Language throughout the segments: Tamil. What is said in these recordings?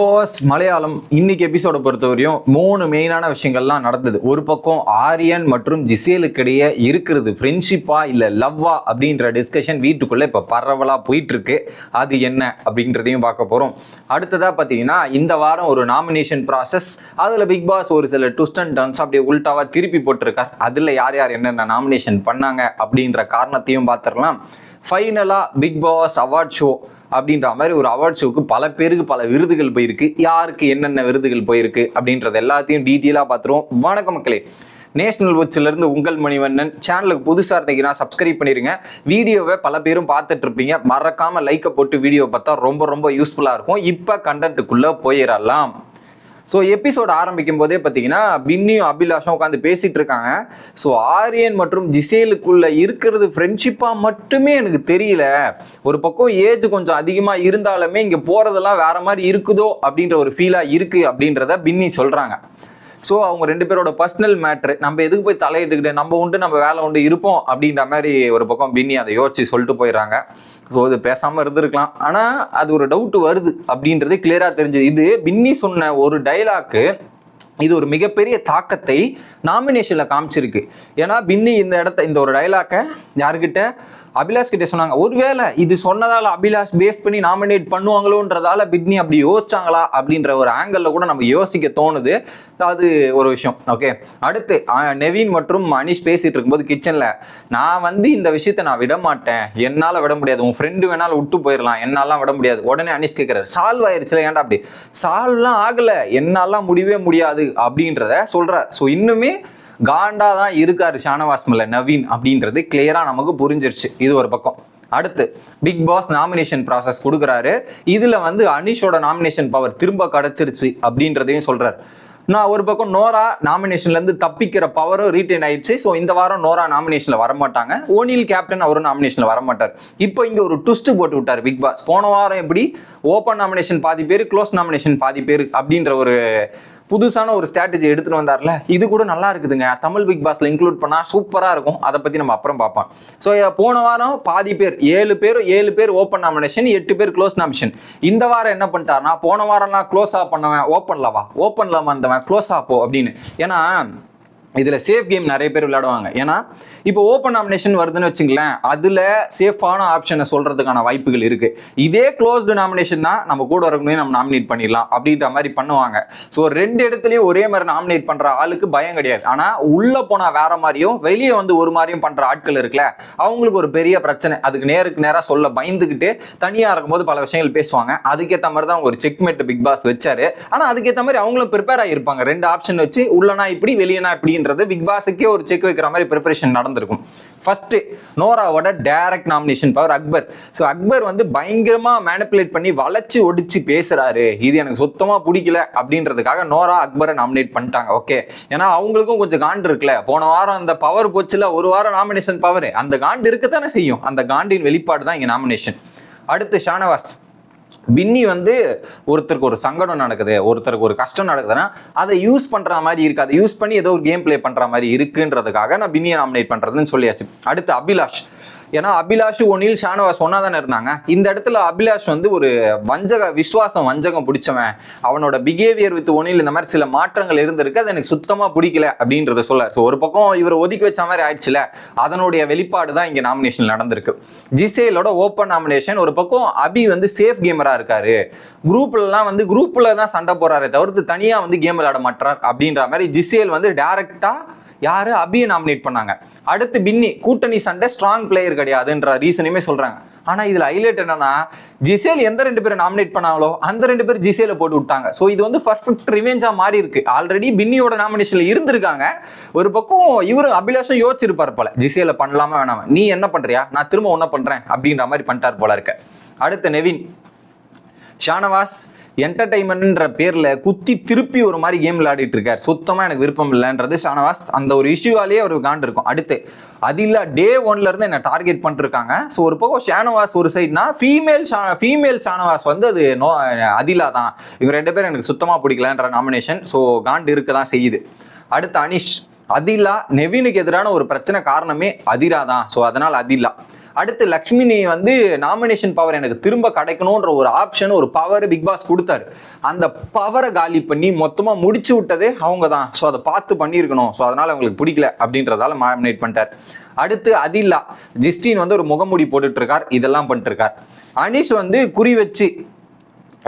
பாஸ் மலையாளம் இன்னைக்கு எபிசோட பொறுத்தவரையும் மூணு மெயினான விஷயங்கள்லாம் நடந்தது. ஒரு பக்கம் ஆரியன் மற்றும் ஜிசேலுக்கிடையே இருக்கிறது ஃப்ரெண்ட்ஷிப்பா இல்லை லவ்வா அப்படின்ற டிஸ்கஷன் வீட்டுக்குள்ளே இப்போ பரவலாக போயிட்டு இருக்கு அது என்ன அப்படின்றதையும் பார்க்க போகிறோம் அடுத்ததாக பார்த்தீங்கன்னா இந்த வாரம் ஒரு நாமினேஷன் ப்ராசஸ் அதில் பிக் பாஸ் ஒரு சில ட்விஸ்ட் அண்ட் டர்ன்ஸ் அப்படியே உல்டாவா திருப்பி போட்டிருக்கார். அதில் யார் யார் என்னென்ன நாமினேஷன் பண்ணாங்க அப்படின்ற காரணத்தையும் பார்த்துடலாம். ஃபைனலாக பிக் பாஸ் அவார்ட் ஷோ அப்படின்ற மாதிரி ஒரு அவார்ட் ஷோக்கு பல பேருக்கு பல விருதுகள் போயிருக்கு. யாருக்கு என்னென்ன விருதுகள் போயிருக்கு அப்படின்றது எல்லாத்தையும் டீட்டெயிலாக பார்த்துருவோம். வணக்கம் மக்களே. நேஷனல் வாட்ச்ல உங்கள் மணிவண்ணன். சேனலுக்கு புதுசாக இருந்தீங்கன்னா சப்ஸ்கிரைப் பண்ணிடுங்க வீடியோவை பல பேரும் பார்த்துட்டு இருப்பீங்க. மறக்காமல் லைக்கை போட்டு வீடியோ பார்த்தா ரொம்ப ரொம்ப யூஸ்ஃபுல்லாக இருக்கும். இப்போ கண்டென்ட்டுக்குள்ளே போயிடலாம். ஸோ எபிசோட் ஆரம்பிக்கும் போதே பார்த்தீங்கன்னா பின்னியும் அபிலாஷும் உட்காந்து பேசிட்டு இருக்காங்க. ஸோ ஆரியன் மற்றும் ஜிசேலுக்குள்ள இருக்கிறது ஃப்ரெண்ட்ஷிப்பாக மட்டுமே எனக்கு தெரியல. ஒரு பக்கம் ஏஜ் கொஞ்சம் அதிகமாக இருந்தாலுமே இங்கே போகிறதெல்லாம் வேற மாதிரி இருக்குதோ அப்படின்ற ஒரு ஃபீலாக இருக்குது அப்படின்றத பின்னி சொல்கிறாங்க ஸோ அவங்க ரெண்டு பேரோட பர்சனல் மேட்ரு நம்ம எதுக்கு போய் தலையிட்டுக்கிட்டு நம்ம உண்டு நம்ம வேலை உண்டு இருப்போம் அப்படின்ற மாதிரி ஒரு பக்கம் பின்னி அதை யோசிச்சு சொல்லிட்டு போயிடுறாங்க. ஸோ இது பேசாமல் இருந்திருக்கலாம். ஆனால் அது ஒரு டவுட் வருது அப்படின்றது கிளியராக தெரிஞ்சது. இது பின்னி சொன்ன ஒரு டைலாக்கு இது ஒரு மிகப்பெரிய தாக்கத்தை நாமினேஷனில் காமிச்சிருக்கு. ஏன்னா பின்னி இந்த இடத்த இந்த ஒரு டைலாக்கை யாருக்கிட்ட அபிலாஷ் கிட்டே சொன்னாங்க ஒருவேளை இது சொன்னதால அபிலாஷ் பேஸ் பண்ணி நாமினேட் பண்ணுவாங்களோன்றதால பிட்னி அப்படி யோசிச்சாங்களா? அப்படின்ற ஒரு ஆங்கிளில் கூட நம்ம யோசிக்க தோணுது. அது ஒரு விஷயம் ஓகே அடுத்து நெவின் மற்றும் மனிஷ் பேசிட்டு இருக்கும்போது கிச்சன்ல நான் வந்து இந்த விஷயத்தை நான் விட மாட்டேன். என்னால விட முடியாது. உன் ஃப்ரெண்டு வேணாலும் விட்டு போயிடலாம் என்னாலாம் விட முடியாது. உடனே அனிஷ் கேட்கிறாரு சால்வ் ஆயிருச்சுல ஏன்டா அப்படி? சால்வ்லாம் ஆகல. என்னாலாம் முடியவே முடியாது. அப்படின்றத சொல்றார். ஸோ இன்னுமே காண்டா தான் இருக்காரு ஷானவாஸ்மில் நவீன் அப்படின்றது கிளியரா நமக்கு புரிஞ்சிருச்சு. இது ஒரு பக்கம். அடுத்து பிக் பாஸ் நாமினேஷன் ப்ராசஸ் கொடுக்குறாரு. இதுல வந்து அனீஷோட நாமினேஷன் பவர் திரும்ப கிடைச்சிருச்சு அப்படின்றதையும் சொல்றாரு. நான் ஒரு பக்கம் நோரா நாமினேஷன்லேருந்து தப்பிக்கிற பவரும் ரீட்டைன் ஆயிடுச்சு. ஸோ இந்த வாரம் நோரா நாமினேஷனில் வரமாட்டாங்க. ஓனில் கேப்டன் அவரும் நாமினேஷனில் வரமாட்டார். இப்போ இங்கே ஒரு ட்விஸ்ட் போட்டு விட்டார் பிக் பாஸ் போன வாரம் எப்படி ஓப்பன் நாமினேஷன் பாதி பேர் க்ளோஸ் நாமினேஷன் பாதி பேர் அப்படின்ற ஒரு புதுசான ஒரு ஸ்ட்ராட்டஜி எடுத்துட்டு வந்தார்ல இது கூட நல்லா இருக்குதுங்க. தமிழ் பிக் பாஸ்ல இன்க்ளூட் பண்ணா சூப்பரா இருக்கும். அதை பத்தி நம்ம அப்புறம் பார்ப்போம். ஸோ போன வாரம் பாதி பேர் ஏழு பேர் ஏழு பேர் ஓப்பன் நாமினேஷன் எட்டு பேர் க்ளோஸ் நாமினேஷன் இந்த வாரம் என்ன பண்ணிட்டாருன்னா போன வாரம்லாம் க்ளோஸா பண்ணவன் ஓப்பன்லவா ஓப்பன்ல வந்தவன் க்ளோஸா போ அப்படின்னு. ஏன்னா இதில் சேஃப் கேம் நிறைய பேர் விளையாடுவாங்க. ஏன்னா இப்போ ஓப்பன் நாமினேஷன் வருதுன்னு வச்சுங்களேன் அதில் சேஃபான ஆப்ஷனை சொல்கிறதுக்கான வாய்ப்புகள் இருக்குது இதே க்ளோஸ்டு நாமினேஷன்னா நம்ம கூட இருக்கணும் நம்ம நாமினேட் பண்ணிடலாம் அப்படின்ற மாதிரி பண்ணுவாங்க. ஸோ ரெண்டு இடத்துலையும் ஒரே மாதிரி நாமினேட் பண்ணுற ஆளுக்கு பயம் கிடையாது. ஆனால் உள்ளே போனால் வேற மாதிரியும் வெளியே வந்து ஒரு மாதிரியும் பண்ணுற ஆட்கள் இருக்குல்ல அவங்களுக்கு ஒரு பெரிய பிரச்சனை. அதுக்கு நேருக்கு நேராக சொல்ல பயந்துக்கிட்டு தனியாக இருக்கும்போது பல விஷயங்கள் பேசுவாங்க. அதுக்கேற்ற மாதிரி தான் ஒரு செக்மேட் பிக் பாஸ் வச்சாரு. ஆனால் அதுக்கேற்ற மாதிரி அவங்களும் ப்ரிப்பேர் ஆகியிருப்பாங்க. ரெண்டு ஆப்ஷன் வச்சு உள்ளனா இப்படி வெளியனா அப்படின்றது பிக் பாஸுக்கே ஒரு செக் வைக்கிற மாதிரி ப்ரிப்பரேஷன் நடந்திருக்கும். First நோராவோட direct nomination power Akbar so Akbar வந்து பயங்கரமா மேனிப்புலேட் பண்ணி வளைச்சு ஒடிச்சு பேசுறாரு. இது எனக்கு சுத்தமா பிடிக்கல அப்படின்றதுக்காக நோரா அக்பரை நாமினேட் பண்ணிட்டாங்க. ஓகே ஏன்னா அவங்களுக்கும் கொஞ்சம் காண்டு இருக்குல்ல. போன வாரம் அந்த பவர் போச்சுல ஒரு வாரம் நாமினேஷன் பவர் அந்த காண்டு இருக்கத்தானே செய்யும். அந்த காண்டின் வெளிப்பாடு தான் இங்க நாமினேஷன் அடுத்து ஷானவாஸ் பின்னி வந்து ஒருத்தருக்கு ஒரு சங்கடம் நடக்குது ஒருத்தருக்கு ஒரு கஷ்டம் நடக்குதுன்னா அதை யூஸ் பண்ற மாதிரி இருக்கு. அதை யூஸ் பண்ணி ஏதோ ஒரு கேம் ப்ளே பண்ற மாதிரி இருக்குன்றதுக்காக நான் பின்னியை நாமினேட் பண்றதுன்னு சொல்லியாச்சு. அடுத்து அபிலாஷ். ஏன்னா அபிலாஷ் ஒனில் ஷானவாஸ் ஒன்னா தானே இருந்தாங்க. இந்த இடத்துல அபிலாஷ் வந்து ஒரு வஞ்சக விசுவாசம் வஞ்சகம் பிடிச்சவன். அவனோட பிஹேவியர் வித் ஒனில் இந்த மாதிரி சில மாற்றங்கள் இருந்திருக்கு. அது எனக்கு சுத்தமா பிடிக்கல அப்படின்றத சொல்ல ஸோ ஒரு பக்கம் இவர் ஒதுக்கி வச்ச மாதிரி ஆயிடுச்சுல. அதனுடைய வெளிப்பாடு தான் இங்க நாமினேஷன் நடந்திருக்கு. ஜிசேலோட ஓப்பன் நாமினேஷன் ஒரு பக்கம் அபி வந்து சேஃப் கேமரா இருக்காரு. குரூப்லலாம் வந்து குரூப்ல தான் சண்டை போறாரே தவிர்த்து தனியா வந்து கேம் விளையாட மாட்டார் அப்படின்ற மாதிரி ஜிசேல் வந்து டேரக்டா யாரு? அபியை நாமினேட் பண்ணாங்க. அடுத்து பின்னி கூட்டணி சண்டை ஸ்ட்ராங் பிளேயர் கிடையாதுன்ற ரீசனையுமே சொல்றாங்க. ஆனா இதுல ஹைலைட் என்னன்னா ஜிசேல் எந்த ரெண்டு பேரை நாமினேட் பண்ணாங்களோ அந்த ரெண்டு பேர் ஜிசேல போட்டு விட்டாங்க. ஸோ இது வந்து பர்ஃபெக்ட் ரிவெஞ்சா மாறி இருக்கு. ஆல்ரெடி பின்னியோட நாமினேஷன்ல இருந்திருக்காங்க. ஒரு பக்கம் இவரு அபிலாஷம் யோசிச்சிருப்பாரு போல ஜிசேல பண்ணலாமா வேணாமா? நீ என்ன பண்றியா? நான் திரும்ப ஒன்ன பண்றேன். அப்படின்ற மாதிரி பண்ணிட்டார் போல இருக்க. அடுத்து நெவின். ஷானவாஸ் என்டர்டைன்மெண்ட்ன்ற பேரில் குத்தி திருப்பி ஒரு மாதிரி கேம் விளையாடிட்டு இருக்காரு சுத்தமாக எனக்கு விருப்பம் இல்லைன்றது ஷானவாஸ். அந்த ஒரு இஷ்யூவாலேயே ஒரு காண்டு இருக்கும் அடுத்து அது இல்லை டே ஒன்ல இருந்து என்ன டார்கெட் பண்ணிருக்காங்க. ஸோ ஒரு பக்கம் ஷானவாஸ் ஒரு சைட்னா ஃபீமேல் ஃபீமேல் ஷானவாஸ் வந்து அது நோ அதிலா தான். இவங்க ரெண்டு பேரும் எனக்கு சுத்தமாக பிடிக்கலன்ற நாமினேஷன் ஸோ காண்டு இருக்க தான் செய்யுது. அடுத்து அனிஷ். அதிலா நெவினுக்கு எதிரான ஒரு பிரச்சனை காரணமே அதிரா தான். ஸோ அதனால் அதிலா. அடுத்து லக்ஷ்மினி வந்து நாமினேஷன் பவர் எனக்கு திரும்ப கிடைக்கணுன்ற ஒரு ஆப்ஷன் ஒரு பவர் பிக் பாஸ் கொடுத்தாரு. அந்த பவரை காலி பண்ணி மொத்தமா முடிச்சு விட்டதே அவங்க தான் ஸோ அதை பார்த்து பண்ணியிருக்கணும். ஸோ அதனால அவங்களுக்கு பிடிக்கல அப்படின்றதால நாமினேட் பண்ணிட்டார். அடுத்து அதில்லா ஜிஸ்டின் வந்து ஒரு முகமூடி போட்டுட்டு இருக்கார். இதெல்லாம் பண்ணிட்டு இருக்கார். அனிஷ் வந்து குறி வச்சு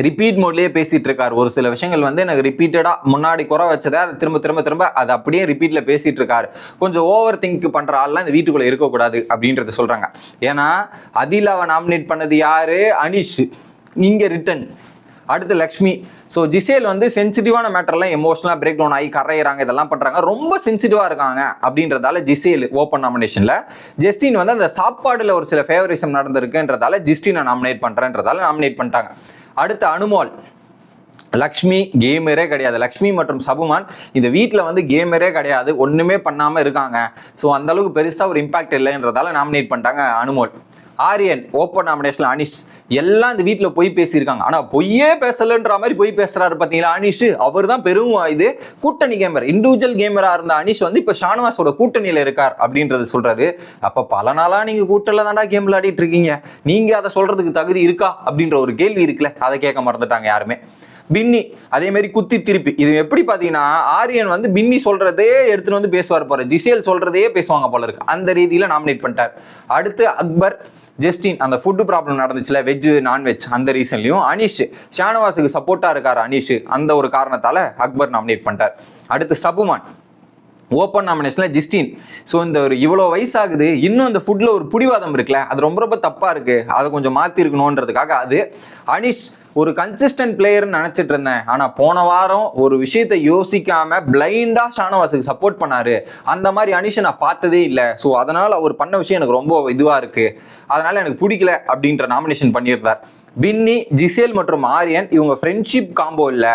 ரிப்பீட் மோட்லேயே பேசிட்டு இருக்காரு. ஒரு சில விஷயங்கள் வந்து எனக்கு ரிப்பீட்டடா முன்னாடி குறை வச்சதை அதை திரும்ப திரும்ப திரும்ப அதை அப்படியே ரிப்பீட்ல பேசிட்டு இருக்காரு. கொஞ்சம் ஓவர் திங்க் பண்ற ஆள்லாம் இந்த வீட்டுக்குள்ள இருக்கக்கூடாது அப்படின்றத சொல்றாங்க. ஏன்னா அதிலாவை நாமினேட் பண்ணது யாரு? அனிஷ். இங்க ரிட்டன் அடுத்து லக்ஷ்மி. ஸோ ஜிசேல் வந்து சென்சிட்டிவான மேட்டர்லாம் எமோஷனலாக பிரேக் டவுன் ஆகி கரையிறாங்க இதெல்லாம் பண்ணுறாங்க ரொம்ப சென்சிட்டிவாக இருக்காங்க அப்படின்றதால ஜிசேல் ஓப்பன் நாமினேஷனில் ஜெஸ்டின் வந்து அந்த சாப்பாடில் ஒரு சில ஃபேவரிசம் நடந்திருக்குன்றதால ஜிஸ்டினை நாமினேட் பண்ணுறேன்றதால நாமினேட் பண்ணிட்டாங்க. அடுத்து அனுமால் லக்ஷ்மி கேமரே கிடையாது. லக்ஷ்மி மற்றும் சபுமான் இந்த வீட்டில் வந்து கேமரே கிடையாது. ஒன்றுமே பண்ணாமல் இருக்காங்க. ஸோ அந்த அளவுக்கு பெருசாக ஒரு இம்பாக்ட் இல்லைன்றதால நாமினேட் பண்ணிட்டாங்க Anumol. Aryan open nomination Anish. எல்லாம் இந்த வீட்டில் பொய் பேசியிருக்காங்க. ஆனால் பொய்யே பேசலன்ற மாதிரி பொய் பேசுறாரு பார்த்தீங்களா அனிஷ்? அவர் தான் பெரும் இது. கூட்டணி கேமர் இண்டிவிஜுவல் கேமரா இருந்த அனிஷ் வந்து இப்போ ஷானவாஸோட கூட்டணியில் இருக்கார் அப்படின்றது சொல்றாரு. அப்போ பல நாளாக நீங்கள் கூட்டில் தாண்டா கேம் விளையாடிட்டு இருக்கீங்க. நீங்கள் அதை சொல்றதுக்கு தகுதி இருக்கா அப்படின்ற ஒரு கேள்வி இருக்குல்ல. அதை கேட்க மறந்துட்டாங்க யாருமே. பின்னி அதே மாதிரி குத்தி திருப்பி. இது எப்படி பார்த்தீங்கன்னா ஆரியன் வந்து பின்னி சொல்றதே எடுத்துட்டு வந்து பேசுவார் போற ஜிசேல் சொல்றதே பேசுவாங்க போல இருக்கு. அந்த ரீதியில நாமினேட் பண்ணிட்டார். அடுத்து அக்பர் ஜெஸ்டின் அந்த ஃபுட்டு ப்ராப்ளம் நடந்துச்சுல வெஜ் நான்வெஜ் அந்த ரீசன்லையும் அனீஷ். ஷானவாஸுக்கு சப்போர்ட்டாக இருக்கார் அனீஷ். அந்த ஒரு காரணத்தால் அக்பர் நாமினேட் பண்ணிட்டார். அடுத்து சபுமான். ஓப்பன் நாமினேஷன்ல ஜிஸ்டின். ஸோ இந்த ஒரு இவ்வளோ வயசாகுது. இன்னும் அந்த ஃபுட்டில் ஒரு புடிவாதம் இருக்குல்ல. அது ரொம்ப ரொம்ப தப்பாக இருக்குது அதை கொஞ்சம் மாற்றிருக்கணுன்றதுக்காக அது அனிஷ் ஒரு கன்சிஸ்டன்ட் பிளேயர்னு நினச்சிட்டு இருந்தேன். ஆனால் போன வாரம் ஒரு விஷயத்தை யோசிக்காம பிளைண்டா ஷானவாஸுக்கு சப்போர்ட் பண்ணாரு. அந்த மாதிரி அனிஷை நான் பார்த்ததே இல்லை. ஸோ அதனால் அவர் பண்ண விஷயம் எனக்கு ரொம்ப இதுவாக இருக்கு. அதனால எனக்கு பிடிக்கல அப்படின்ற நாமினேஷன் பண்ணியிருந்தார். பின்னி ஜிசேல் மற்றும் ஆரியன் இவங்க ஃப்ரெண்ட்ஷிப் காம்போ இல்லை.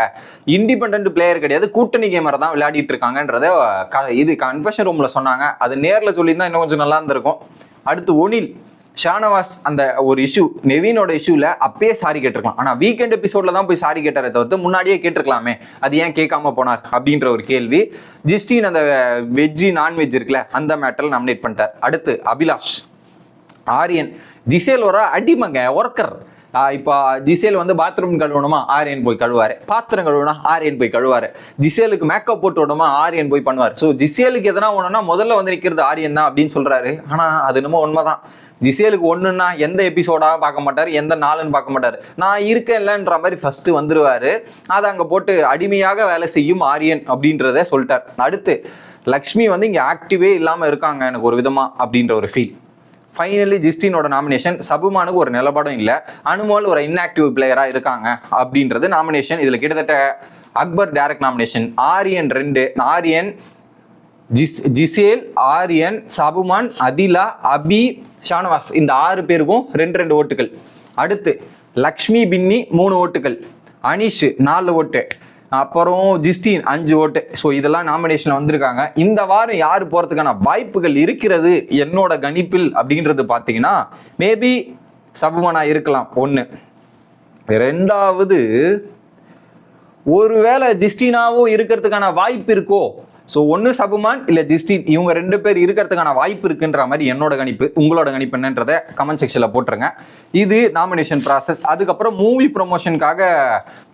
இண்டிபெண்ட் பிளேயர் கிடையாது. கூட்டணி கேமரை தான் விளையாடிட்டு இருக்காங்கன்றத க- இது கன்ஃபெஷன் ரூமில் சொன்னாங்க. அது நேரில் சொல்லியிருந்தா இன்னும் கொஞ்சம் நல்லா இருந்திருக்கும். அடுத்து ஒனில். ஷானவாஸ் அந்த ஒரு இஷ்யூ நெவீனோட இஷ்யூல அப்பயே சாரி கேட்டிருக்கலாம். ஆனா வீக்கெண்ட் எபிசோட்ல தான் போய் சாரி கேட்டாரே தவிர்த்து முன்னாடியே கேட்டிருக்கலாமே. அது ஏன் கேட்காம போனார் அப்படின்ற ஒரு கேள்வி. ஜிஸ்டின் அந்த வெஜ்ஜி நான்வெஜ் இருக்குல்ல அந்த மேட்டர்ல நாமினேட் பண்ணிட்டார். அடுத்து அபிலாஷ். ஆரியன் ஜிசேல் ஒரு அடிமங்க ஒர்க்கர் இப்போ ஜிசேல் வந்து பாத்ரூம் கழுவணுமா? ஆரியன் போய் கழுவாரு. பாத்திரம் கழுவணும்னா ஆரியன் போய் கழுவாரு. ஜிசேலுக்கு மேக்கப் போட்டு விடணுமா? ஆரியன் போய் பண்ணுவார். ஸோ ஜிசேலுக்கு எதனா ஒன்றுனா முதல்ல வந்து நிற்கிறது ஆரியன் தான் அப்படின்னு சொல்றாரு. ஆனால் அது என்னமோ உண்மைதான். ஜிசேலுக்கு ஒன்றுன்னா எந்த எபிசோடாக பார்க்க மாட்டார் எந்த நாளுன்னு பார்க்க மாட்டார். நான் இருக்கேன்லன்ற மாதிரி ஃபஸ்ட்டு வந்துடுவார் அதை அங்கே போட்டு அடிமையாக வேலை செய்யும் ஆரியன் அப்படின்றத சொல்லிட்டார். அடுத்து லக்ஷ்மி வந்து இங்கே ஆக்டிவே இல்லாமல் இருக்காங்க எனக்கு ஒரு விதமாக அப்படின்ற ஒரு ஃபீல் ஃபைனலி ஜிஸ்டினோட நாமினேஷன் சபுமானுக்கு ஒரு நிலப்பாடும் இல்லை அனுமோல் ஒரு இன்ஆக்டிவ் பிளேயராக இருக்காங்க அப்படின்றது நாமினேஷன் இதில் கிட்டத்தட்ட அக்பர் டைரக்ட் நாமினேஷன் ஆரியன் ரெண்டு ஆரியன் ஜிஸ் ஜிசேல் ஆரியன் சபுமான் அதிலா அபி ஷானவாஸ் இந்த ஆறு பேருக்கும் ரெண்டு ரெண்டு ஓட்டுகள். அடுத்து லக்ஷ்மி பின்னி மூணு ஓட்டுகள். அனிஷ் நாலு ஓட்டு. அப்புறம் ஜிஸ்டின் அஞ்சு ஓட்டு. ஸோ இதெல்லாம் நாமினேஷனில் வந்திருக்காங்க. இந்த வாரம் யார் போகிறதுக்கான வாய்ப்புகள் இருக்கிறது? என்னோட கணிப்பில் அப்படின்றது பார்த்தீங்கன்னா மேபி சபுமனா இருக்கலாம். ஒன்று ரெண்டாவது ஒருவேளை ஜிஸ்டினாவும் இருக்கிறதுக்கான வாய்ப்பு இருக்கோ? ஸோ ஒன்று சபுமான் இல்லை ஜிஸ்டின் இவங்க ரெண்டு பேர் இருக்கிறதுக்கான வாய்ப்பு இருக்குன்ற மாதிரி என்னோட கணிப்பு உங்களோட கணிப்பு என்னன்றதை கமெண்ட் செக்ஷனில் போட்டுருங்க. இது நாமினேஷன் ப்ராசஸ் அதுக்கப்புறம் மூவி ப்ரொமோஷனுக்காக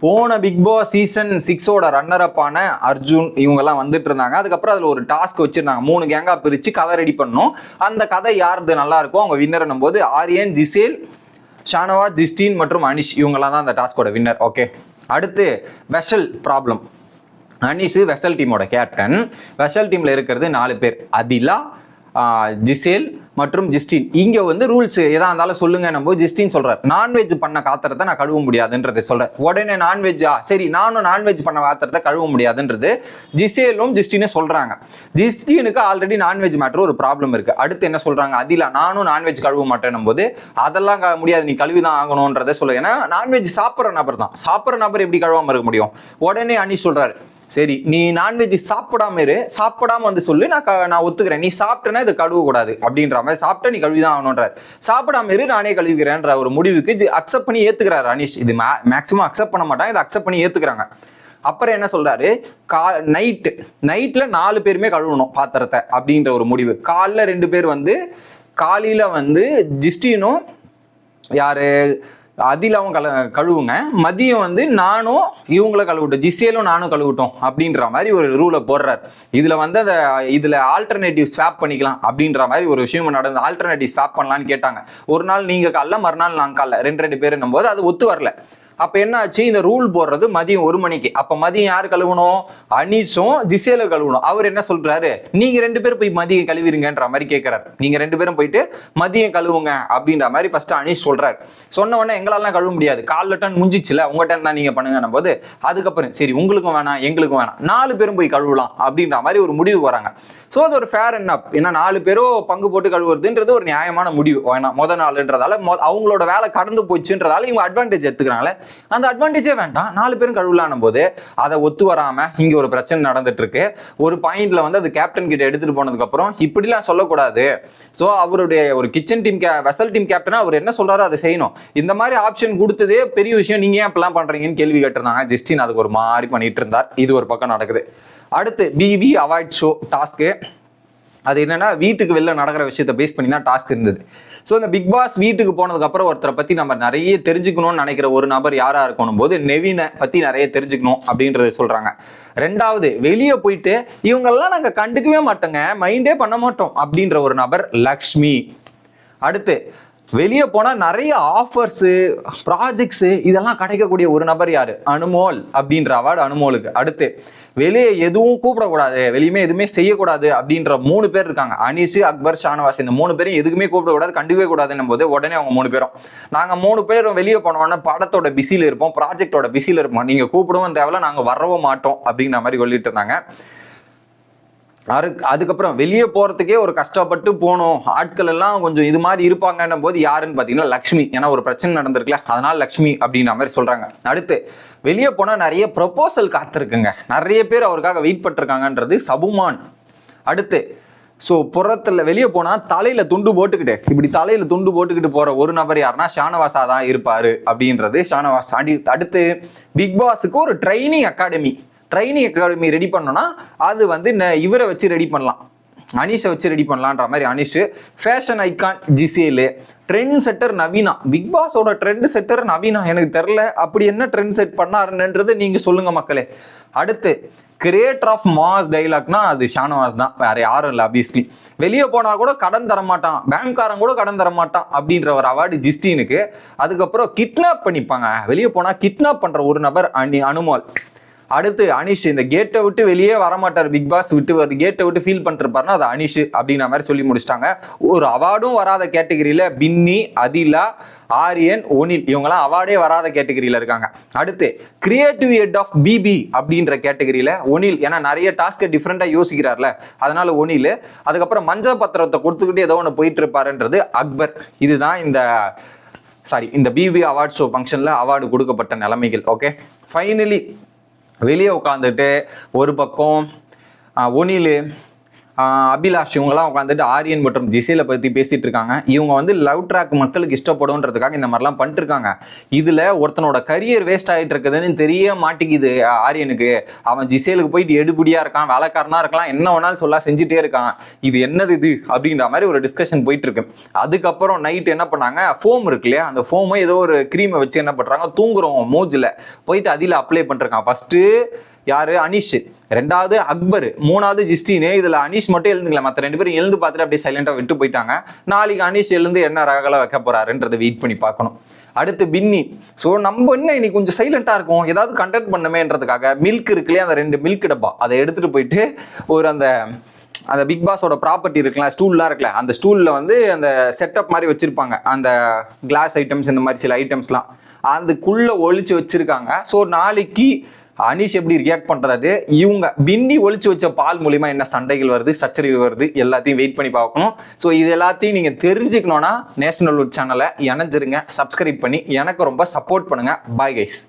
போன பிக் பாஸ் சீசன் சிக்ஸோட ரன்னர் அப்பான அர்ஜுன் இவங்கெல்லாம் வந்துட்டு இருந்தாங்க. அதுக்கப்புறம் அதில் ஒரு டாஸ்க் வச்சுருந்தாங்க. மூணு கேங்காக பிரித்து கதை ரெடி பண்ணோம். அந்த கதை யாருது நல்லா இருக்கோ அவங்க வின்னர் போது ஆரியன் ஜிசேல் ஷானவா ஜிஸ்டின் மற்றும் அனிஷ் இவங்கெல்லாம் தான் அந்த டாஸ்கோட வின்னர் ஓகே அடுத்து வெஷல் ப்ராப்ளம் அனிஷு வெசல் டீமோட கேப்டன் வெசல் டீமில் இருக்கிறது நாலு பேர். அதிலா ஜிசேல் மற்றும் ஜிஸ்டின். இங்கே வந்து ரூல்ஸ் எதா இருந்தாலும் சொல்லுங்க நம்ம. ஜிஸ்டின் சொல்கிறார் நான்வெஜ் பண்ண காத்திரத்தை நான் கழுவ முடியாதுன்றது சொல்கிறேன் உடனே நான்வெஜ்ஜா? சரி நானும் நான்வெஜ் பண்ண காத்திரத்தை கழுவ முடியாதுன்றது ஜிசேலும் ஜிஸ்டினும் சொல்கிறாங்க ஜிஸ்டினுக்கு ஆல்ரெடி நான்வெஜ் மேட்ரு ஒரு ப்ராப்ளம் இருக்குது அடுத்து என்ன சொல்கிறாங்க அதிலா நானும் நான்வெஜ் கழுவ மாட்டேனும் போது அதெல்லாம் க- முடியாது. நீ கழுவி தான் ஆகணுன்றதை சொல்லுங்க. ஏன்னா நான்வெஜ் சாப்பிட்ற நபர் தான் சாப்பிட்ற நபர் எப்படி கழுவாம இருக்க முடியும்? உடனே அனி சொல்கிறாரு சரி நீ நான்வெஜ் சாப்பிடாம இரு. சாப்பிடாம வந்து சொல்லு. நான் க- நான் ஒத்துக்கிறேன். நீ சாப்பிட்டேன்னா இது கழுவ கூடாது அப்படின்ற மாதிரி. சாப்பிட்டா நீ கழுவிதான் ஆகணுன்றார் சாப்பிடாம இரு நானே கழுவிக்கிறேன்ற ஒரு முடிவுக்கு அக்செப்ட் பண்ணி ஏத்துக்கிறாரு அனிஷ் இது மேக்ஸிமம் அக்செப்ட் பண்ண மாட்டாங்க. இதை அக்செப்ட் பண்ணி ஏத்துக்கிறாங்க. அப்புறம் என்ன சொல்றாரு? கா நைட்டு நைட்ல நாலு பேருமே கழுவணும் பாத்திரத்தை அப்படின்ற ஒரு முடிவு. காலைல ரெண்டு பேர் வந்து காலையில வந்து ஜிஸ்டினும் யாரு? அதிலாவும் கல கழுவுங்க. மதியம் வந்து நானும் இவங்கள கழுவிட்டோம். ஜிசேலும் நானும் கழுவிட்டோம் அப்படின்ற மாதிரி ஒரு ரூலை போடுறார். இதில் வந்து அந்த இதில் ஆல்டர்னேட்டிவ் ஸ்வாப் பண்ணிக்கலாம் அப்படின்ற மாதிரி ஒரு விஷயம் நடந்து ஆல்டர்னேட்டிவ் ஸ்வாப் பண்ணலாம்னு கேட்டாங்க. ஒரு நாள் நீங்கள் காலைல மறுநாள் நான் காலைல. ரெண்டு ரெண்டு பேருன்னும் போது அது ஒத்து வரல. அப்ப என்ன ஆச்சு இந்த ரூல் போடுறது மதியம் ஒரு மணிக்கு. அப்ப மதியம் யார் கழுவணும்? அனீஷும் ஜிசேல கழுவணும். அவர் என்ன சொல்றாரு? நீங்க ரெண்டு பேரும் போய் மதியம் கழுவிருங்கன்ற மாதிரி கேட்கிறாரு நீங்க ரெண்டு பேரும் போயிட்டு மதியம் கழுவுங்க அப்படின்ற மாதிரி ஃபர்ஸ்ட் அனீஷ் சொல்றாரு. சொன்ன உடனே எங்களாலாம் கழுவ முடியாது. கால் டன் முடிஞ்சிச்சுல உங்க டன் தான் நீங்க பண்ணுங்க போது அதுக்கப்புறம் சரி உங்களுக்கும் வேணாம் எங்களுக்கும் வேணாம். நாலு பேரும் போய் கழுவலாம் அப்படின்ற மாதிரி ஒரு முடிவு வராங்க. ஸோ அது ஒரு ஃபேர் என்ன அப் ஏன்னா நாலு பேரும் பங்கு போட்டு கழுவுறதுன்றது ஒரு நியாயமான முடிவு. வேணாம் முத நாள்ன்றதால மொ- அவங்களோட வேலை கடந்து போச்சுன்றதால இவங்க அட்வான்டேஜ் எடுத்துக்கிறாங்களே. அந்த அட்வான்டேஜே வேண்டாம். நாலு பேரும் கழுவலான போது அதை ஒத்து வராம இங்க ஒரு பிரச்சனை நடந்துட்டு இருக்கு ஒரு பாயிண்ட்ல வந்து அது கேப்டன் கிட்ட எடுத்துட்டு போனதுக்கு அப்புறம் இப்படிலாம் சொல்லக்கூடாது. ஸோ அவருடைய ஒரு கிச்சன் டீம் வெசல் டீம் கேப்டனா அவர் என்ன சொல்றாரோ அதை செய்யணும். இந்த மாதிரி ஆப்ஷன் கொடுத்ததே பெரிய விஷயம். நீங்க ஏன் இப்பெல்லாம் பண்றீங்கன்னு கேள்வி கேட்டிருந்தாங்க. ஜஸ்டின் அதுக்கு ஒரு மாதிரி பண்ணிட்டு இருந்தார். இது ஒரு பக்கம் நடக்குது. அடுத்து பிவி அவாய்ட் ஷோ டாஸ்க்கு அது என்னன்னா வீட்டுக்கு வெளில நடக்கிற விஷயத்தை பேஸ் பண்ணி தான் டாஸ்க் இருந்தது. ஸோ இந்த பிக் பாஸ் வீட்டுக்கு போனதுக்கு அப்புறம் ஒருத்தரை பத்தி நம்ம நிறைய தெரிஞ்சுக்கணும்னு நினைக்கிற ஒரு நபர் யாரா இருக்கணும் போது நெவினை பத்தி நிறைய தெரிஞ்சுக்கணும் அப்படின்றத சொல்றாங்க. ரெண்டாவது வெளியே போயிட்டு இவங்கெல்லாம் நாங்கள் கண்டுக்கவே மாட்டோங்க. மைண்டே பண்ண மாட்டோம். அப்படின்ற ஒரு நபர் லக்ஷ்மி. அடுத்து வெளியே போனால் நிறைய ஆஃபர்ஸு ப்ராஜெக்ட்ஸு இதெல்லாம் கிடைக்கக்கூடிய ஒரு நபர் யார்? அனுமோல் அப்படின்ற அவார்டு அனுமோலுக்கு. அடுத்து வெளியே எதுவும் கூப்பிடக்கூடாது. வெளியுமே எதுவுமே செய்யக்கூடாது அப்படின்ற மூணு பேர் இருக்காங்க. அனிஷு அக்பர் ஷானவாஸ். இந்த மூணு பேரும் எதுக்குமே கூப்பிடக்கூடாது கண்டுக்கவே கூடாதுன்னும் போது உடனே அவங்க மூணு பேரும். நாங்கள் மூணு பேரும் வெளியே போனோம்னா படத்தோட பிஸியில் இருப்போம் ப்ராஜெக்டோட பிஸியில் இருப்போம். நீங்கள் கூப்பிடவும் தேவையில்ல நாங்கள் வரவும் மாட்டோம் அப்படின்ற மாதிரி சொல்லிட்டு இருந்தாங்க. அரு அதுக்கப்புறம் வெளியே போகிறதுக்கே ஒரு கஷ்டப்பட்டு போகணும் ஆட்கள் எல்லாம் கொஞ்சம் இது மாதிரி இருப்பாங்கன்னும் போது யாருன்னு பார்த்தீங்கன்னா லக்ஷ்மி. ஏன்னா ஒரு பிரச்சனை நடந்திருக்குல்ல. அதனால் லக்ஷ்மி அப்படின்ற மாதிரி சொல்கிறாங்க அடுத்து வெளியே போனால் நிறைய ப்ரப்போசல் காத்திருக்குங்க. நிறைய பேர் அவருக்காக வெயிட் பண்ணிருக்காங்கன்றது சபுமான். அடுத்து ஸோ புறத்தில் வெளியே போனால் தலையில் துண்டு போட்டுக்கிட்டு இப்படி தலையில் துண்டு போட்டுக்கிட்டு போகிற ஒரு நபர் யாருன்னா ஷானவாசா தான் இருப்பார் அப்படின்றது ஷானவாஸ். அடி அடுத்து பிக் பாஸுக்கு ஒரு training academy training academy ready பண்ணோன்னா அது வந்து ந- இவரை வச்சு ரெடி பண்ணலாம். அனிஷை வச்சு ரெடி பண்ணலான்ற மாதிரி Anish. Fashion icon ஜிசேலு trend setter Naveena. Big பாஸோட ட்ரெண்ட் செட்டர் நவீனா. எனக்கு தெரில அப்படி என்ன ட்ரெண்ட் செட் பண்ணாருன்றது நீங்கள் சொல்லுங்கள் மக்களே. அடுத்து கிரியேட்டர் ஆஃப் மாஸ் டைலாக்னா அது ஷானவாஸ் தான். வேற யாரும் இல்லை அபியஸ்லி வெளியே போனால் கூட கடன் தரமாட்டான். பேங்க்காரன் கூட கடன் தரமாட்டான் அப்படின்ற ஒரு அவார்டு ஜிஸ்டினுக்கு அதுக்கப்புறம் கிட்னாப் பண்ணிப்பாங்க. வெளியே போனால் கிட்னாப் பண்ணுற ஒரு நபர் அனி அனுமால். அடுத்து அனிஷ் இந்த கேட்டை விட்டு வெளியே வரமாட்டார். பிக் பாஸ் விட்டு வருது கேட்டை விட்டு ஃபீல் பண்ணிருப்பாருன்னா அது அனிஷ் அப்படின்ற மாதிரி சொல்லி முடிச்சிட்டாங்க. ஒரு அவார்டும் வராத கேட்டகரியில பின்னி அதிலா ஆரியன் ஒனில் இவங்கெல்லாம் அவார்டே வராத கேட்டகரியில இருக்காங்க. அடுத்து கிரியேட்டிவ் ஹெட் ஆஃப் பிபி அப்படின்ற கேட்டகரியில ஒனில் ஏன்னா நிறைய டாஸ்க்கை டிஃப்ரெண்ட்டாக யோசிக்கிறார்ல அதனால ஒனில். அதுக்கப்புறம் மஞ்சள் பத்திரத்தை கொடுத்துக்கிட்டு ஏதோ ஒன்று போயிட்டு இருப்பாருன்றது அக்பர். இதுதான் இந்த சாரி இந்த பிபி அவார்ட் ஷோ ஃபங்க்ஷனில் அவார்டு கொடுக்கப்பட்ட நிலைமைகள் ஓகே ஃபைனலி வெளியே உட்காந்துட்டு ஒரு பக்கம் ஒனிலு அபிலாஷ் இவங்கெல்லாம் உட்காந்துட்டு ஆரியன் மற்றும் ஜிசேலை பற்றி பேசிட்டு இருக்காங்க. இவங்க வந்து லவ் ட்ராக் மக்களுக்கு இஷ்டப்படும்ன்றதுக்காக இந்த மாதிரிலாம் பண்ணிட்டு இருக்காங்க இதில் ஒருத்தனோட கரியர் வேஸ்ட் ஆகிட்டு இருக்குதுன்னு தெரிய மாட்டேங்குது ஆரியனுக்கு. அவன் ஜிசேலுக்கு போயிட்டு எடுபடியா இருக்கான் வேலைக்காரனா இருக்கலாம் என்ன வேணாலும் சொல்ல செஞ்சுட்டே இருக்கான். இது என்னது இது? அப்படின்ற மாதிரி ஒரு டிஸ்கஷன் போயிட்டு இருக்கு அதுக்கப்புறம் நைட் என்ன பண்ணாங்க? ஃபோம் இருக்கு இல்லையா? அந்த ஃபோமை ஏதோ ஒரு க்ரீமை வச்சு என்ன பண்றாங்க? தூங்குறோம் மூஞ்சில் போயிட்டு அதில் அப்ளை பண்ணிருக்கான். ஃபர்ஸ்ட் யாரு? அனிஷ். ரெண்டாவது அக்பர் மூணாவது ஜிஸ்டின். இதுல அனிஷ் மட்டும் எழுந்துங்களா மற்ற ரெண்டு பேரும் எழுந்து பார்த்துட்டு அப்படியே சைலண்டா விட்டு போயிட்டாங்க. நாளைக்கு அனீஷ் எழுந்து என்ன ரகல வைக்க போறாருன்றதை வெயிட் பண்ணி பார்க்கணும். அடுத்து பின்னி. ஸோ நம்ம என்ன இன்னைக்கு கொஞ்சம் சைலண்டா இருக்கும்? ஏதாவது கண்டென்ட் பண்ணமேன்றதுக்காக மில்க் இருக்குல்லையே? அந்த ரெண்டு மில்க் டப்பா. அதை எடுத்துட்டு போயிட்டு ஒரு அந்த அந்த பிக் பாஸோட ப்ராப்பர்ட்டி இருக்கலாம் ஸ்டூல்லாம் இருக்குல்ல அந்த ஸ்டூலில் வந்து அந்த செட்டப் மாதிரி வச்சிருப்பாங்க. அந்த கிளாஸ் ஐட்டம்ஸ் இந்த மாதிரி சில ஐட்டம்ஸ்லாம் அதுக்குள்ளே ஒழிச்சு வச்சுருக்காங்க. ஸோ நாளைக்கு அனீஷ் எப்படி ரியாக்ட் பண்றாரு? இவங்க பின்னி ஒழிச்சு வச்ச பால் மூலியமா என்ன சண்டைகள் வருது சச்சரிவு வருது எல்லாத்தையும் வெயிட் பண்ணி பார்க்கணும். ஸோ இது எல்லாத்தையும் நீங்க தெரிஞ்சுக்கணும்னா நேஷனல் வுட் சேனலை இணைஞ்சிருங்க சப்ஸ்கிரைப் பண்ணி எனக்கு ரொம்ப சப்போர்ட் பண்ணுங்க. Bye guys